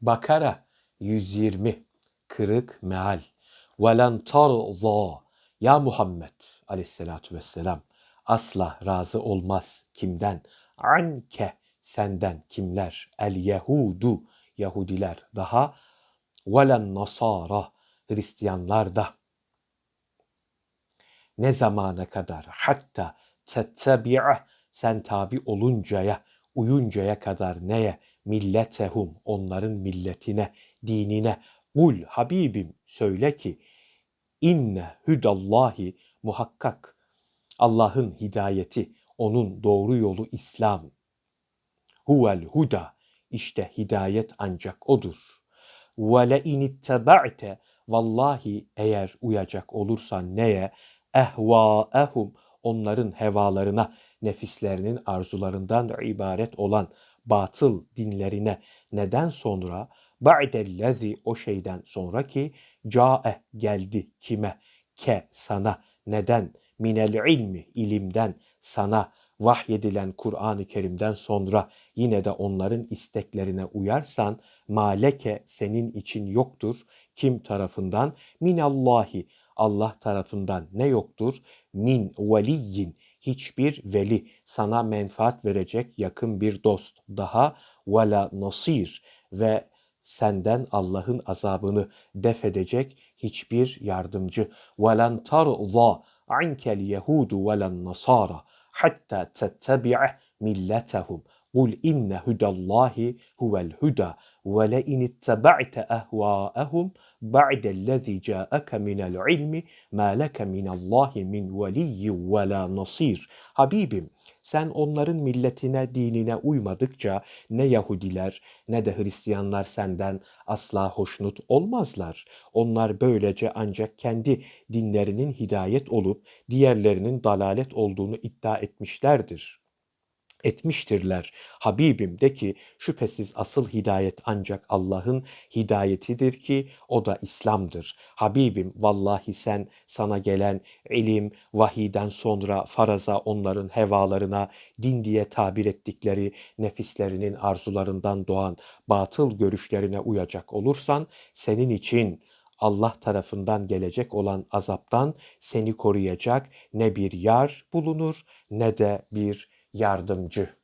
Bakara 120 kırık meal. Velen tarza ya Muhammed aleyhissalatu vesselam asla razı olmaz kimden? Anke senden kimler? El Yehudu Yahudiler daha velen nasara Hristiyanlar da ne zamana kadar hatta tettebi'a sen tabi oluncaya uyuncaya kadar neye milletehum onların milletine dinine. Ul Habibim söyle ki inne hüdallahi muhakkak Allah'ın hidayeti onun doğru yolu İslam. Huvel huda işte hidayet ancak odur. Ve le inittaba'te vallahi eğer uyacak olursan neye? Ehvaehum onların hevalarına nefislerinin arzularından ibaret olan batıl dinlerine neden sonra ba'dellezi o şeyden sonra ki cae geldi kime ke sana neden minel ilmi ilimden sana vahyedilen Kur'an-ı Kerim'den sonra yine de onların isteklerine uyarsan maleke senin için yoktur. Kim tarafından? Minallahi Allah tarafından ne yoktur? Min veliyin hiçbir veli sana menfaat verecek yakın bir dost daha vela nasir ve senden Allah'ın azabını def edecek hiçbir yardımcı. وَلَنْ تَرْضَى عَنْكَ الْيَهُودُ وَلَا النَّصَارَى حَتَّى تَتَّبِعَ مِلَّتَهُمْ قُلْ إِنَّ هُدَى اللّٰهِ هُوَ الْهُدَى وَلَئِنِ اتَّبَعْتَ أَهْوَاءَهُمْ بَعْدَ الَّذِي جَاءَكَ مِنَ الْعِلْمِ مَا لَكَ مِنَ اللّٰهِ مِنْ وَلِيٍّ وَلَا نَصِيرٍ Habibim sen onların milletine, dinine uymadıkça ne Yahudiler ne de Hristiyanlar senden asla hoşnut olmazlar. Onlar böylece ancak kendi dinlerinin hidayet olup diğerlerinin dalalet olduğunu iddia etmişlerdir etmiştirler. Habibim de ki şüphesiz asıl hidayet ancak Allah'ın hidayetidir ki o da İslam'dır. Habibim vallahi sen sana gelen ilim, vahiden sonra faraza onların hevalarına, din diye tabir ettikleri nefislerinin arzularından doğan batıl görüşlerine uyacak olursan senin için Allah tarafından gelecek olan azaptan seni koruyacak ne bir yar bulunur ne de bir yardımcı.